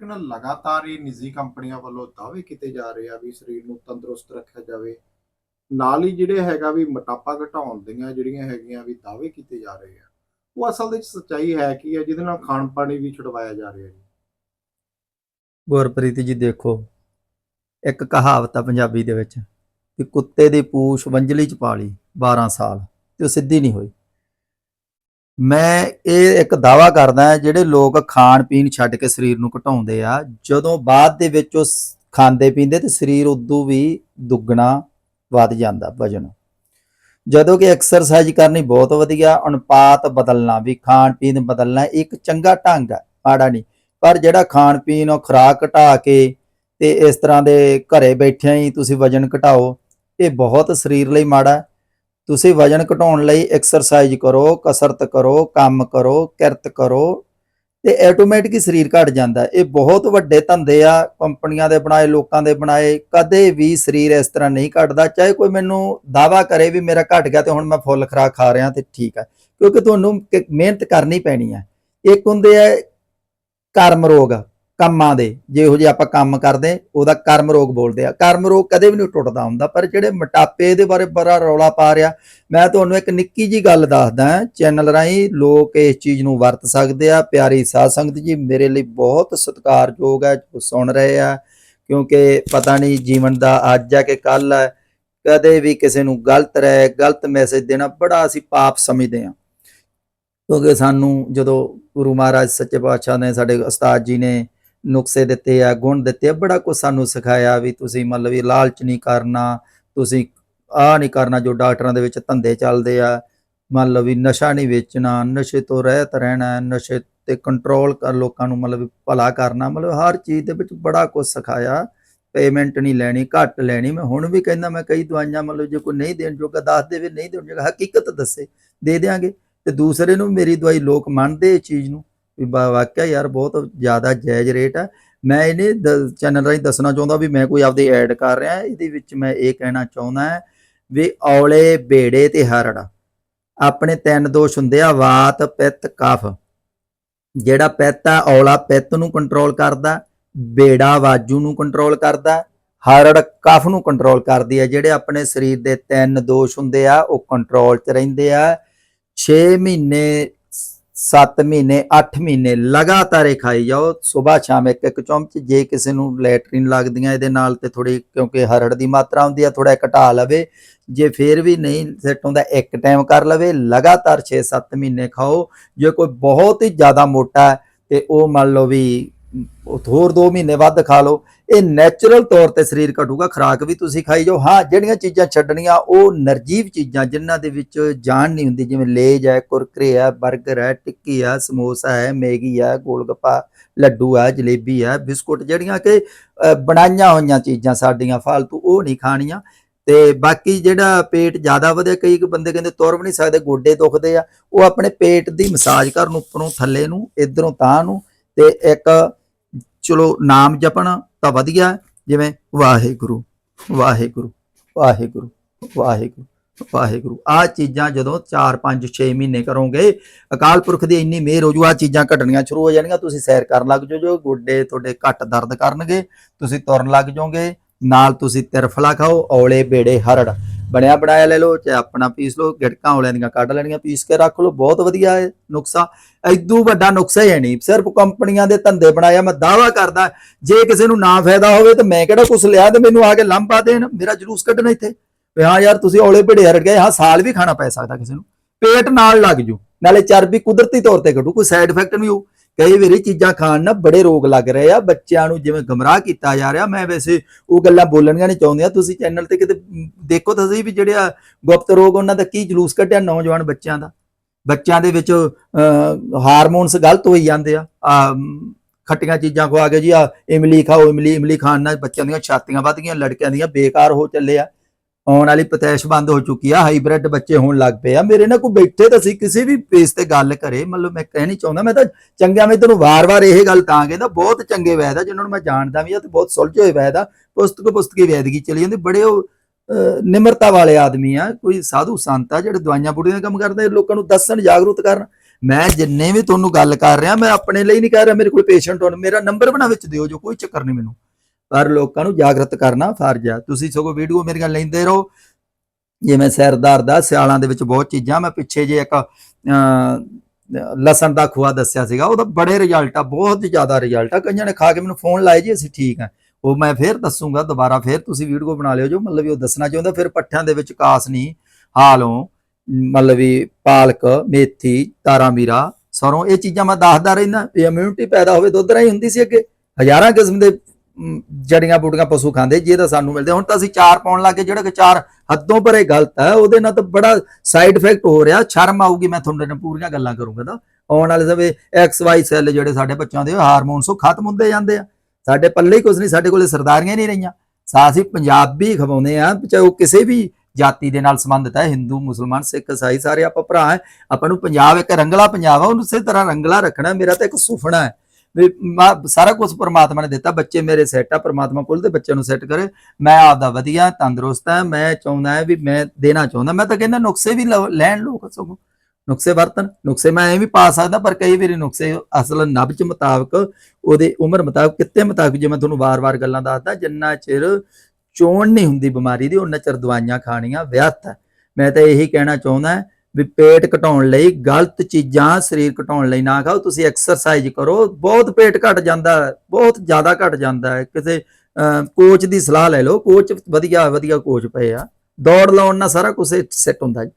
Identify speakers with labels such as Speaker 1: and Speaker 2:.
Speaker 1: ਲੇਕਿਨ ਲਗਾਤਾਰ ਹੀ ਨਿੱਜੀ ਕੰਪਨੀਆਂ ਵੱਲੋਂ ਦਾਅਵੇ ਕੀਤੇ ਜਾ ਰਹੇ ਆ ਵੀ ਸਰੀਰ ਨੂੰ ਤੰਦਰੁਸਤ ਰੱਖਿਆ ਜਾਵੇ। ਨਾਲ ਹੀ ਜਿਹੜੇ ਹੈਗਾ ਵੀ ਮੋਟਾਪਾ ਘਟਾਉਣ ਦੀਆਂ ਜਿਹੜੀਆਂ ਹੈਗੀਆਂ ਵੀ ਦਾਅਵੇ ਕੀਤੇ ਜਾ ਰਹੇ ਆ, ਉਹ ਅਸਲ ਦੇ ਵਿੱਚ ਸੱਚਾਈ ਹੈ ਕੀ ਹੈ ਜਿਹਦੇ ਨਾਲ ਖਾਣ ਪਾਣੀ ਵੀ ਛੁਡਵਾਇਆ ਜਾ ਰਿਹਾ ਜੀ।
Speaker 2: ਗੁਰਪ੍ਰੀਤ ਜੀ ਦੇਖੋ, ਇੱਕ ਕਹਾਵਤ ਆ ਪੰਜਾਬੀ ਦੇ ਵਿੱਚ ਕਿ ਕੁੱਤੇ ਦੀ ਪੂਛ ਵੰਜਲੀ ਚ ਪਾ ਲਈ 12 ਸਾਲ ਤੇ ਉਹ ਸਿੱਧੀ ਨਹੀਂ ਹੋਈ। ਮੈਂ ਇਹ ਇੱਕ ਦਾਵਾ ਕਰਦਾ ਜਿਹੜੇ ਲੋਕ ਖਾਣ ਪੀਣ ਛੱਡ ਕੇ ਸਰੀਰ ਨੂੰ ਘਟਾਉਂਦੇ ਆ, ਜਦੋਂ ਬਾਅਦ ਦੇ ਵਿੱਚ ਉਹ ਖਾਂਦੇ ਪੀਂਦੇ ਤੇ ਸਰੀਰ ਉਦੋਂ ਵੀ ਦੁੱਗਣਾ ਵੱਧ ਜਾਂਦਾ ਵਜਨ। ਜਦੋਂ ਕਿ ਐਕਸਰਸਾਈਜ਼ ਕਰਨੀ ਬਹੁਤ ਵਧੀਆ, ਅਨੁਪਾਤ ਬਦਲਣਾ ਵੀ, ਖਾਣ ਪੀਣ ਬਦਲਣਾ ਇੱਕ ਚੰਗਾ ਢੰਗ ਹੈ, ਮਾੜਾ ਨਹੀਂ। ਪਰ ਜਿਹੜਾ ਖਾਣ ਪੀਣ ਉਹ ਖੁਰਾਕ ਘਟਾ ਕੇ ਤੇ ਇਸ ਤਰ੍ਹਾਂ ਦੇ ਘਰੇ ਬੈਠਿਆਂ ਹੀ ਤੁਸੀਂ ਵਜਨ ਘਟਾਓ, ਇਹ ਬਹੁਤ ਸਰੀਰ ਲਈ ਮਾੜਾ ਤੁਸੀਂ ਵਜਨ ਘਟਾਉਣ ਲਈ ਐਕਸਰਸਾਈਜ਼ ਕਰੋ, ਕਸਰਤ ਕਰੋ, ਕੰਮ ਕਰੋ, ਕਿਰਤ ਕਰੋ, ਤੇ ਆਟੋਮੈਟਿਕ ਹੀ ਸਰੀਰ ਘਟ ਜਾਂਦਾ। ਇਹ ਬਹੁਤ ਵੱਡੇ ਧੰਦੇ ਆ, ਕੰਪਨੀਆਂ ਦੇ ਬਣਾਏ, ਲੋਕਾਂ ਦੇ ਬਣਾਏ, ਕਦੇ ਵੀ ਸਰੀਰ ਇਸ ਤਰ੍ਹਾਂ ਨਹੀਂ ਘਟਦਾ। ਚਾਹੇ ਕੋਈ ਮੈਨੂੰ ਦਾਵਾ ਕਰੇ ਵੀ ਮੇਰਾ ਘਟ ਗਿਆ ਤੇ ਹੁਣ ਮੈਂ ਫੁੱਲ ਖੁਰਾਕ ਖਾ ਰਿਹਾ ਤੇ ਠੀਕ ਆ, ਕਿਉਂਕਿ ਤੁਹਾਨੂੰ ਕ- ਮਿਹਨਤ ਕਰਨੀ ਪੈਣੀ ਹੈ ਇੱਕ ਹੁੰਦੇ ਆ ਕਰਮ ਰੋਗ। ਕੰਮਾਂ ਦੇ ਜਿਹੋ ਜਿਹੇ ਆਪਾਂ ਕੰਮ ਕਰਦੇ, ਉਹਦਾ ਕਰਮ ਰੋਗ ਬੋਲਦੇ ਆ। ਕਰਮ ਰੋਗ ਕਦੇ ਵੀ ਨਹੀਂ ਟੁੱਟਦਾ ਹੁੰਦਾ, ਪਰ ਜਿਹੜੇ ਮੋਟਾਪੇ ਦੇ ਬਾਰੇ ਬੜਾ ਰੌਲਾ ਪਾ ਰਿਹਾ, ਮੈਂ ਤੁਹਾਨੂੰ ਇੱਕ ਨਿੱਕੀ ਜੀ ਗੱਲ ਦੱਸਦਾ, ਚੈਨਲ ਰਾਹੀਂ ਲੋਕ ਇਸ ਚੀਜ਼ ਨੂੰ ਵਰਤ ਸਕਦੇ ਆ। ਪਿਆਰੀ ਸਾਧ ਸੰਗਤ ਜੀ, ਮੇਰੇ ਲਈ ਬਹੁਤ ਸਤਿਕਾਰਯੋਗ ਹੈ, ਜੋ ਸੁਣ ਰਹੇ ਆ, ਕਿਉਂਕਿ ਪਤਾ ਨਹੀਂ ਜੀਵਨ ਦਾ ਅੱਜ ਆ ਕਿ ਕੱਲ ਹੈ ਕਦੇ ਵੀ ਕਿਸੇ ਨੂੰ ਗਲਤ ਰਹਿ ਗਲਤ ਮੈਸੇਜ ਦੇਣਾ ਬੜਾ ਅਸੀਂ ਪਾਪ ਸਮਝਦੇ ਆ। ਕਿਉਂਕਿ ਸਾਨੂੰ ਜਦੋਂ ਗੁਰੂ ਮਹਾਰਾਜ ਸੱਚੇ ਪਾਤਸ਼ਾਹ ਨੇ ਸਾਡੇ ਉਸਤਾਦ ਜੀ ਨੇ ਨੁਕਸੇ ਦਿੱਤੇ ਆ, ਗੁਣ ਦਿੱਤੇ ਆ, ਬੜਾ ਕੁਝ ਸਾਨੂੰ ਸਿਖਾਇਆ ਵੀ ਤੁਸੀਂ ਮਤਲਬ ਵੀ ਲਾਲਚ ਨਹੀਂ ਕਰਨਾ, ਤੁਸੀਂ ਆ ਨਹੀਂ ਕਰਨਾ ਜੋ ਡਾਕਟਰਾਂ ਦੇ ਵਿੱਚ ਧੰਦੇ ਚੱਲਦੇ ਆ। ਮੰਨ ਲਓ ਵੀ ਨਸ਼ਾ ਨਹੀਂ ਵੇਚਣਾ, ਨਸ਼ੇ ਤੋਂ ਰਹਿਤ ਰਹਿਣਾ, ਨਸ਼ੇ ਤੇ ਕੰਟਰੋਲ ਕਰ ਲੋਕਾਂ ਨੂੰ ਮਤਲਬ ਭਲਾ ਕਰਨਾ, ਮਤਲਬ ਹਰ ਚੀਜ਼ ਦੇ ਵਿੱਚ ਬੜਾ ਕੁਝ ਸਿਖਾਇਆ। ਪੇਮੈਂਟ ਨਹੀਂ ਲੈਣੀ, ਘੱਟ ਲੈਣੀ, ਮੈਂ ਹੁਣ ਵੀ ਕਹਿੰਦਾ ਮੈਂ ਕਈ ਦਵਾਈਆਂ ਮਤਲਬ ਜੇ ਕੋਈ ਨਹੀਂ ਦੇਣ ਜੋਗਾ, ਦੱਸ ਦੇਵੇ ਨਹੀਂ ਦੇਣ ਜੋਗਾ, ਹਕੀਕਤ ਦੱਸੇ, ਦੇ ਦਿਆਂਗੇ। ਤੇ ਦੂਸਰੇ ਨੂੰ ਮੇਰੀ ਦਵਾਈ ਲੋਕ ਮੰਨਦੇ ਇਹ ਚੀਜ਼ ਨੂੰ। ਵੀ ਵਾਕਿਆ ਯਾਰ ਬਹੁਤ ਜ਼ਿਆਦਾ ਜਾਇਜ਼ ਰੇਟ ਆ। ਮੈਂ ਇਹਨੇ ਚੈਨਲ ਰਾਹੀਂ ਦੱਸਣਾ ਚਾਹੁੰਦਾ ਵੀ ਮੈਂ ਕੋਈ ਆਪਦੀ ਐਡ ਕਰ ਰਿਹਾ, ਇਹਦੇ ਵਿੱਚ ਮੈਂ ਇਹ ਕਹਿਣਾ ਚਾਹੁੰਦਾ ਵੀ ਔਲੇ ਬੇੜੇ ਤੇ ਹਰੜ ਆਪਣੇ ਤਿੰਨ ਦੋਸ਼ ਹੁੰਦੇ ਆ, ਵਾਤ, ਪਿੱਤ, ਕਫ। ਜਿਹੜਾ ਪਿੱਤ ਆ, ਔਲਾ ਪਿੱਤ ਨੂੰ ਕੰਟਰੋਲ ਕਰਦਾ, ਬੇੜਾ ਵਾਜੂ ਨੂੰ ਕੰਟਰੋਲ ਕਰਦਾ ਹਰੜ ਕਫ ਨੂੰ ਕੰਟਰੋਲ ਕਰਦੀ ਹੈ ਜਿਹੜੇ ਆਪਣੇ ਸਰੀਰ ਦੇ ਤਿੰਨ ਦੋਸ਼ ਹੁੰਦੇ ਆ, ਉਹ ਕੰਟਰੋਲ 'ਚ ਰਹਿੰਦੇ ਆ। 6 ਮਹੀਨੇ 7 ਮਹੀਨੇ 8 ਮਹੀਨੇ ਲਗਾਤਾਰ ਇਹ ਖਾਈ ਜਾਓ। ਸਵੇਰ ਸ਼ਾਮ ਇੱਕ ਇੱਕ ਚਮਚ ਜੇ ਕਿਸੇ ਨੂੰ ਲੈਟਰਿਨ ਲੱਗਦੀਆਂ ਇਹਦੇ ਨਾਲ ਤੇ ਥੋੜੀ ਕਿਉਂਕਿ ਹਰੜ ਦੀ ਮਾਤਰਾ ਹੁੰਦੀ ਆ ਥੋੜਾ ਘਟਾ ਲਵੇ। ਜੇ ਫੇਰ ਵੀ ਨਹੀਂ ਸੈੱਟ ਹੁੰਦਾ, ਇੱਕ ਟਾਈਮ ਕਰ ਲਵੇ। ਲਗਾਤਾਰ 6-7 ਮਹੀਨੇ ਖਾਓ। ਜੇ ਕੋਈ ਬਹੁਤ ਹੀ ਜ਼ਿਆਦਾ ਮੋਟਾ ਹੈ ਤੇ ਉਹ ਮੰਨ ਲਓ ਵੀ ਹੋਰ 2 ਮਹੀਨੇ ਵੱਧ ਖਾ ਲਓ। ਇਹ ਨੈਚੁਰਲ ਤੌਰ ਤੇ ਸਰੀਰ ਘਟੂਗਾ, ਖੁਰਾਕ ਵੀ ਤੁਸੀਂ ਖਾਈ ਜਾਓ। ਹਾਂ, ਜਿਹੜੀਆਂ ਚੀਜ਼ਾਂ ਛੱਡਣੀਆਂ, ਉਹ ਨਰਜੀਵ ਚੀਜ਼ਾਂ, ਜਿਨ੍ਹਾਂ ਦੇ ਵਿੱਚ ਜਾਨ ਨਹੀਂ ਹੁੰਦੀ, ਜਿਵੇਂ ਲੇਜ ਹੈ, ਕੁਰਕਰੇ ਹੈ 버ਗਰ ਹੈ, ਟਿੱਕੀ ਹੈ, ਸਮੋਸਾ ਹੈ, ਮੈਗੀ ਹੈ, ਗੋਲਗੱਪਾ, ਲੱਡੂ ਹੈ, ਜਲੇਬੀ ਹੈ, ਬਿਸਕੁਟ, ਜਿਹੜੀਆਂ ਕਿ ਬਣਾਈਆਂ ਹੋਈਆਂ ਚੀਜ਼ਾਂ ਸਾਡੀਆਂ, ਫਾਲਤੂ, ਉਹ ਨਹੀਂ ਖਾਣੀਆਂ। ਤੇ ਬਾਕੀ ਜਿਹੜਾ ਪੇਟ ਜ਼ਿਆਦਾ ਵਧਿਆ ਕਈ ਬੰਦੇ ਕਹਿੰਦੇ ਤੁਰ ਵੀ ਨਹੀਂ ਸਕਦੇ, ਗੋਡੇ ਦੁਖਦੇ ਆ। ਉਹ ਆਪਣੇ ਪੇਟ ਦੀ ਮਸਾਜ ਕਰਨ ਉੱਪਰੋਂ, ਥੱਲੇ ਨੂੰ, ਇਧਰੋਂ, ਤਾਂ ਨੂੰ, ਤੇ ਇੱਕ ਚਲੋ ਨਾਮ ਜਪਣ ਤਾਂ ਵਧੀਆ ਜਿਵੇਂ ਵਾਹਿਗੁਰੂ ਵਾਹਿਗੁਰੂ ਵਾਹਿਗੁਰੂ ਵਾਹਿਗੁਰੂ ਵਾਹਿਗੁਰੂ। ਆ ਚੀਜ਼ਾਂ ਜਦੋਂ 4 5 6 ਮਹੀਨੇ ਕਰੋਗੇ, ਅਕਾਲ ਪੁਰਖ ਦੀ ਇੰਨੀ ਮਿਹਰ ਹੋ ਜੂ ਆ ਚੀਜ਼ਾਂ ਘਟਣੀਆਂ ਸ਼ੁਰੂ ਹੋ ਜਾਣਗੀਆਂ, ਤੁਸੀਂ ਸੈਰ ਕਰਨ ਲੱਗ ਜਾਓਗੇ ਗੋਡੇ ਤੁਹਾਡੇ ਘੱਟ ਦਰਦ ਕਰਨਗੇ, ਤੁਸੀਂ ਤੁਰਨ ਲੱਗ ਜਾਓਗੇ, ਨਾਲ ਤੁਸੀਂ ਤਿਰਫਲਾ ਖਾਓ, ਔਲੇ, ਬੇੜੇ, ਹਰੜ। ਬਣਿਆ ਬਣਾਇਆ ਲੈ ਲਓ, ਚਾਹੇ ਆਪਣਾ ਪੀਸ ਲਓ, ਗਿੜਕਾਂ ਔਲਿਆਂ ਦੀਆਂ ਕੱਢ ਲੈਣੀਆਂ ਪੀਸ ਕੇ ਰੱਖ ਲਓ, ਬਹੁਤ ਵਧੀਆ ਹੈ ਨੁਕਸਾ। ਐਦੂ ਵੱਡਾ ਨੁਕਸਾ ਹੀ ਹੈ ਨਹੀਂ। ਸਿਰਫ ਕੰਪਨੀਆਂ ਦੇ ਧੰਦੇ ਬਣਾਇਆ, ਮੈਂ ਦਾਵਾ ਕਰਦਾ, ਜੇ ਕਿਸੇ ਨੂੰ ਨਾ ਫਾਇਦਾ ਹੋਵੇ ਤਾਂ ਮੈਂ ਕਿਹੜਾ ਕੁਛ ਲਿਆ ਤੇ ਮੈਨੂੰ ਆ ਕੇ ਲੰਬਾ ਦੇਣ, ਮੇਰਾ ਜਲੂਸ ਕੱਢਣਾ ਇੱਥੇ। ਵੀ ਹਾਂ ਯਾਰ, ਤੁਸੀਂ ਔਲੇ ਬੇੜੇ ਹਰੜ ਗਏ, ਹਾਂ, ਸਾਲ ਵੀ ਖਾਣਾ ਪੈ ਸਕਦਾ ਕਿਸੇ ਨੂੰ। ਪੇਟ ਨਾਲ ਲੱਗ ਜੂ, ਨਾਲੇ ਚਰਬੀ ਕੁਦਰਤੀ ਤੌਰ ਤੇ ਘਟੂ, ਕੋਈ ਸਾਈਡ ਇਫੈਕਟ ਨਹੀਂ ਹੋਊ। ਕਈ ਵਾਰੀ ਚੀਜ਼ਾਂ ਖਾਣ ਨਾਲ ਬੜੇ ਰੋਗ ਲੱਗ ਰਹੇ ਆ, ਬੱਚਿਆਂ ਨੂੰ ਜਿਵੇਂ ਗਮਰਾਹ ਕੀਤਾ ਜਾ ਰਿਹਾ, ਮੈਂ ਵੈਸੇ ਉਹ ਗੱਲਾਂ ਬੋਲਣੀਆਂ ਨਹੀਂ ਚਾਹੁੰਦੀਆਂ, ਤੁਸੀਂ ਚੈਨਲ ਤੇ ਕਿਤੇ ਦੇਖੋ ਤਾਂ ਸਹੀ ਵੀ ਜਿਹੜੇ ਆ ਗੁਪਤ ਰੋਗ ਉਹਨਾਂ ਦਾ ਕੀ ਜਲੂਸ ਕੱਢਿਆ ਨੌਜਵਾਨ ਬੱਚਿਆਂ ਦਾ। ਬੱਚਿਆਂ ਦੇ ਵਿੱਚ ਹਾਰਮੋਨਸ ਗਲਤ ਹੋਈ ਜਾਂਦੇ ਆ ਖੱਟੀਆਂ ਚੀਜ਼ਾਂ ਖਵਾ ਕੇ ਜੀ, ਆ, ਇਮਲੀ ਖਾਓ, ਇਮਲੀ ਇਮਲੀ ਖਾਣ ਨਾਲ ਬੱਚਿਆਂ ਦੀਆਂ ਛਾਤੀਆਂ ਵੱਧ ਗਈਆਂ ਲੜਕਿਆਂ ਦੀਆਂ ਬੇਕਾਰ ਹੋ ਚੱਲੇ ਆ। ਆਉਣ ਵਾਲੀ ਪਤੈਸ਼ ਬੰਦ ਹੋ ਚੁੱਕੀ ਆ ਹਾਈਬ੍ਰਿਡ ਬੱਚੇ ਹੋਣ ਲੱਗ ਪਏ ਆ। ਮੇਰੇ ਨਾਲ ਕੋਈ ਬੈਠੇ ਤਾਂ ਸੀ, ਕਿਸੇ ਵੀ ਪੇਜ ਤੇ ਗੱਲ ਕਰੇ, ਮਤਲਬ ਮੈਂ ਕਹਿ ਨਹੀਂ ਚਾਹੁੰਦਾ, ਮੈਂ ਤਾਂ ਚੰਗਿਆ ਮੈਂ ਤੈਨੂੰ ਵਾਰ-ਵਾਰ ਇਹ ਗੱਲ ਤਾਂ ਕਹਿੰਦਾ, ਬਹੁਤ ਚੰਗੇ ਵੈਦ ਆ, ਜਿਨ੍ਹਾਂ ਨੂੰ ਮੈਂ ਜਾਣਦਾ ਵੀ ਆ ਤੇ ਬਹੁਤ ਸੁਲਝੇ ਹੋਏ ਵੈਦ ਆ, ਪੁਸਤਕ ਪੁਸਤਕੀ ਵੈਦਗੀ ਚਲੀ ਜਾਂਦੀ, ਬੜੇ ਉਹ ਨਿਮਰਤਾ ਵਾਲੇ ਆਦਮੀ ਆ, ਕੋਈ ਸਾਧੂ ਸੰਤ ਆ, ਜਿਹੜੇ ਦਵਾਈਆਂ ਬੁੜੀਆਂ ਦਾ ਕੰਮ ਕਰਦੇ ਲੋਕਾਂ ਨੂੰ ਦੱਸਣ ਜਾਗਰੂਕ ਕਰਨ। ਮੈਂ ਜਿੰਨੇ ਵੀ ਤੁਹਾਨੂੰ ਗੱਲ ਕਰ ਰਿਹਾ, ਮੈਂ ਆਪਣੇ ਲਈ ਨਹੀਂ ਕਹਿ ਰਿਹਾ, ਮੇਰੇ ਕੋਲ ਪੇਸ਼ੈਂਟ ਹੋਣ, ਮੇਰਾ ਨੰਬਰ ਬਣਾ ਵਿੱਚ ਦਿਓ ਜੋ, ਕੋਈ ਚੱਕਰ ਨਹੀਂ ਮੈਨੂੰ। ਪਰ ਲੋਕਾਂ ਨੂੰ ਜਾਗਰਤ ਕਰਨਾ ਫਰਜ਼ ਆ। ਤੁਸੀਂ ਸਗੋਂ ਵੀਡੀਓ ਮੇਰੀਆਂ ਲੈਂਦੇ ਰਹੋ। ਜਿਵੇਂ ਸਰਦਾਰ ਦਾ ਸਿਆਲਾਂ ਦੇ ਵਿੱਚ ਬਹੁਤ ਚੀਜ਼ਾਂ, ਮੈਂ ਪਿੱਛੇ ਜੇ ਇੱਕ ਲਸਣ ਦਾ ਖੋਆ ਦੱਸਿਆ ਸੀਗਾ, ਉਹਦਾ ਬੜੇ ਰਿਜ਼ਲਟ ਆ, ਬਹੁਤ ਜ਼ਿਆਦਾ ਰਿਜ਼ਲਟ ਆ। ਕਈਆਂ ਨੇ ਖਾ ਕੇ ਮੈਨੂੰ ਫੋਨ ਲਾਏ ਜੀ, ਅਸੀਂ ਠੀਕ ਆ। ਉਹ ਮੈਂ ਫੇਰ ਦੱਸੂਗਾ ਦੁਬਾਰਾ, ਫੇਰ ਤੁਸੀਂ ਵੀਡੀਓ ਬਣਾ ਲਿਓ ਜੋ, ਮਤਲਬ ਵੀ ਉਹ ਦੱਸਣਾ ਚਾਹੁੰਦਾ, ਫਿਰ ਪੱਠਿਆਂ ਦੇ ਵਿੱਚ ਕਾਸ ਨਹੀਂ ਹਾਲੋਂ ਮਤਲਬ ਵੀ ਪਾਲਕ, ਮੇਥੀ ਤਾਰਾਂ ਮੀਰਾ ਸਰੋਂ, ਇਹ ਚੀਜ਼ਾਂ ਮੈਂ ਦੱਸਦਾ ਰਹਿੰਦਾ ਇਹ ਇਮਿਊਨਿਟੀ ਪੈਦਾ ਹੋਵੇ ਦੁੱਧ ਰਾਹੀਂ ਹੁੰਦੀ ਸੀ ਅੱਗੇ। ਹਜ਼ਾਰਾਂ ਕਿਸਮ ਦੇ ਜੜੀਆਂ ਬੂਟੀਆਂ ਪਸ਼ੂ ਖਾਂਦੇ, ਜੇ ਤਾਂ ਸਾਨੂੰ ਮਿਲਦੇ। ਹੁਣ ਤਾਂ ਅਸੀਂ ਚਾਰ ਪਾਉਣ ਲੱਗੇ ਜਿਹੜਾ ਕਿ ਚਾਰ ਹੱਦੋਂ ਪਰੇ ਗਲਤ ਹੈ। ਉਹਦੇ ਨਾਲ ਤਾਂ ਬੜਾ ਸਾਈਡ ਇਫੈਕਟ ਹੋ ਰਿਹਾ। ਸ਼ਰਮ ਆਊਗੀ, ਮੈਂ ਤੁਹਾਡੇ ਨਾਲ ਪੂਰੀਆਂ ਗੱਲਾਂ ਕਰੂੰਗਾ ਤਾਂ। ਆਉਣ ਵਾਲੇ ਸਮੇਂ ਐਕਸ ਵਾਈ ਸੈੱਲ ਜਿਹੜੇ ਸਾਡੇ ਬੱਚਿਆਂ ਦੇ ਹਾਰਮੋਨਸ ਉਹ ਖਤਮ ਹੁੰਦੇ ਜਾਂਦੇ ਆ। ਸਾਡੇ ਪੱਲੇ ਹੀ ਕੁਝ ਨਹੀਂ, ਸਾਡੇ ਕੋਲੇ ਸਰਦਾਰੀਆਂ ਨਹੀਂ ਰਹੀਆਂ। ਸਾ ਅਸੀਂ ਪੰਜਾਬੀ ਖਵਾਉਂਦੇ ਆ ਚਾਹੇ ਉਹ ਕਿਸੇ ਵੀ ਜਾਤੀ ਦੇ ਨਾਲ ਸੰਬੰਧਿਤ ਹੈ, ਹਿੰਦੂ, ਮੁਸਲਮਾਨ, ਸਿੱਖ ਇਸਾਈ ਸਾਰੇ ਆਪਾਂ ਭਰਾ ਹੈ। ਆਪਾਂ ਨੂੰ ਪੰਜਾਬ ਇੱਕ ਰੰਗਲਾ ਪੰਜਾਬ ਆ, ਉਹਨੂੰ ਉਸੇ ਤਰ੍ਹਾਂ ਰੰਗਲਾ ਰੱਖਣਾ, ਮੇਰਾ ਤਾਂ ਇੱਕ ਸੁਪਨਾ ਹੈ। ਸਾਰਾ ਕੁਝ ਪ੍ਰਮਾਤਮਾ ਨੇ ਦਿੱਤਾ, ਬੱਚੇ ਮੇਰੇ ਸੈੱਟ ਆ, ਪਰਮਾਤਮਾ ਕੋਲ ਤੇ ਬੱਚਿਆਂ ਨੂੰ ਸੈੱਟ ਕਰੇ। ਮੈਂ ਆਪਦਾ ਵਧੀਆ, ਤੰਦਰੁਸਤ ਹੈ ਮੈਂ ਚਾਹੁੰਦਾ ਹੈ ਵੀ ਮੈਂ ਦੇਣਾ ਚਾਹੁੰਦਾ। ਮੈਂ ਤਾਂ ਕਹਿੰਦਾ ਨੁਕਸੇ ਵੀ ਲੈਣ ਲੋਕ ਸਗੋਂ। ਨੁਕਸੇ ਵਰਤਨ ਨੁਕਸੇ ਮੈਂ ਐ ਵੀ ਪਾ ਸਕਦਾ, ਪਰ ਕਈ ਵਾਰੀ ਨੁਕਸੇ ਅਸਲ ਨਬਜ ਮੁਤਾਬਕ, ਉਹਦੇ ਉਮਰ ਮੁਤਾਬਕ, ਕਿਤੇ ਮੁਤਾਬਕ ਜੇ ਮੈਂ ਤੁਹਾਨੂੰ ਵਾਰ-ਵਾਰ ਗੱਲਾਂ ਦੱਸਦਾ, ਜਿੰਨਾ ਚਿਰ ਚੋਣ ਨਹੀਂ ਹੁੰਦੀ ਬਿਮਾਰੀ ਦੀ ਉਹਨਾਂ ਚਿਰ ਦਵਾਈਆਂ ਖਾਣੀਆਂ ਵਿਅਰਥ ਹੈ ਮੈਂ ਤਾਂ ਇਹੀ ਕਹਿਣਾ ਚਾਹੁੰਦਾ ਵੀ ਪੇਟ ਘਟਾਉਣ ਲਈ ਗਲਤ ਚੀਜ਼ਾਂ ਸਰੀਰ ਘਟਾਉਣ ਲਈ ਨਾ ਖਾਓ ਤੁਸੀਂ ਐਕਸਰਸਾਈਜ਼ ਕਰੋ ਬਹੁਤ ਪੇਟ ਘਟ ਜਾਂਦਾ ਹੈ, ਬਹੁਤ ਜ਼ਿਆਦਾ ਘਟ ਜਾਂਦਾ ਹੈ। ਕਿਸੇ ਕੋਚ ਦੀ ਸਲਾਹ ਲੈ ਲਓ ਕੋਚ ਵਧੀਆ ਵਧੀਆ ਕੋਚ ਪਏ ਆ। ਦੌੜ ਲਾਉਣ ਨਾਲ ਸਾਰਾ ਕੁਝ ਸੈੱਟ ਹੁੰਦਾ ਜੀ।